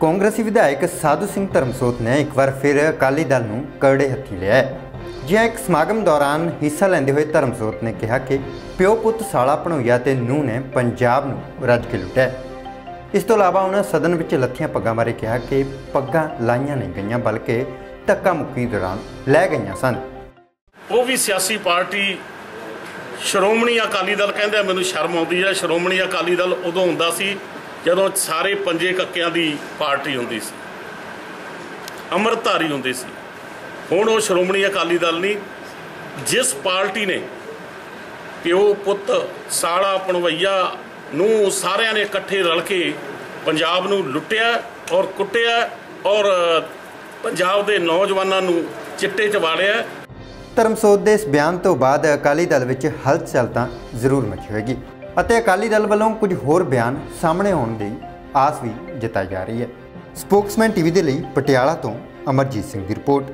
ਕਾਂਗਰਸੀ ਵਿਧਾਇਕ ਸਾਧੂ ਸਿੰਘ ਧਰਮਸੋਤ ਨੇ ਇੱਕ ਵਾਰ ਫਿਰ ਅਕਾਲੀ ਦਲ ਨੂੰ ਕਰੜੇ ਹੱਥੀ ਲਿਆ ਜਿਹਾ ਇੱਕ ਸਮਾਗਮ ਦੌਰਾਨ ਹਿੱਸਾ ਲੈਂਦੇ ਹੋਏ ਧਰਮਸੋਤ ਨੇ ਕਿਹਾ ਕਿ ਪਿਓ ਪੁੱਤ ਸਾਲਾ ਭਣੋਈਆ ਤੇ ਨੂੰਹ ਨੇ ਪੰਜਾਬ ਨੂੰ ਰੱਜ ਕੇ ਲੁੱਟਿਆ ਇਸ ਤੋਂ ਇਲਾਵਾ ਉਹਨਾਂ ਸਦਨ ਵਿੱਚ ਲੱਥੀਆਂ ਪੱਗਾਂ ਬਾਰੇ ਕਿਹਾ ਕਿ ਪੱਗਾਂ ਲਾਈਆਂ ਨਹੀਂ ਗਈਆਂ, ਬਲਕਿ ਧੱਕਾ ਮੁੱਕੀ ਦੌਰਾਨ ਲੈ ਗਈਆਂ ਸਨ। ਉਹ ਵੀ ਸਿਆਸੀ ਪਾਰਟੀ ਸ਼੍ਰੋਮਣੀ ਅਕਾਲੀ ਦਲ ਕਹਿੰਦੇ ਮੈਨੂੰ ਸ਼ਰਮ ਆਉਂਦੀ ਹੈ। ਸ਼੍ਰੋਮਣੀ ਅਕਾਲੀ ਦਲ ਉਦੋਂ ਹੁੰਦਾ ਸੀ ਜਦੋਂ ਸਾਰੇ ਪੰਜੇ ਕੱਕਿਆਂ ਦੀ ਪਾਰਟੀ ਹੁੰਦੀ ਸੀ, ਅੰਮ੍ਰਿਤਧਾਰੀ ਹੁੰਦੀ ਸੀ। ਹੁਣ ਉਹ ਸ਼੍ਰੋਮਣੀ ਅਕਾਲੀ ਦਲ ਨਹੀਂ, ਜਿਸ ਪਾਰਟੀ ਨੇ ਪਿਓ ਪੁੱਤ ਸਾਲਾ ਪਣਵਈਆ ਨੂੰ ਸਾਰਿਆਂ ਨੇ ਇਕੱਠੇ ਰਲ ਕੇ ਪੰਜਾਬ ਨੂੰ ਲੁੱਟਿਆ ਔਰ ਕੁੱਟਿਆ ਔਰ ਪੰਜਾਬ ਦੇ ਨੌਜਵਾਨਾਂ ਨੂੰ ਚਿੱਟੇ ਚ ਵਾੜਿਆ। ਧਰਮਸੋਤ ਦੇ ਇਸ ਬਿਆਨ ਤੋਂ ਬਾਅਦ ਅਕਾਲੀ ਦਲ ਵਿੱਚ ਹਲਚਲ ਤਾਂ ਜ਼ਰੂਰ ਮਚੀ ਹੋਏਗੀ। ਅਤੇ ਅਕਾਲੀ ਦਲ ਵੱਲੋਂ ਕੁਝ ਹੋਰ ਬਿਆਨ ਸਾਹਮਣੇ ਆਉਣ ਦੀ ਆਸ ਵੀ ਜਤਾਈ ਜਾ ਰਹੀ ਹੈ। ਸਪੋਕਸਮੈਨ ਟੀਵੀ ਦੇ ਲਈ ਪਟਿਆਲਾ ਤੋਂ ਅਮਰਜੀਤ ਸਿੰਘ ਦੀ ਰਿਪੋਰਟ।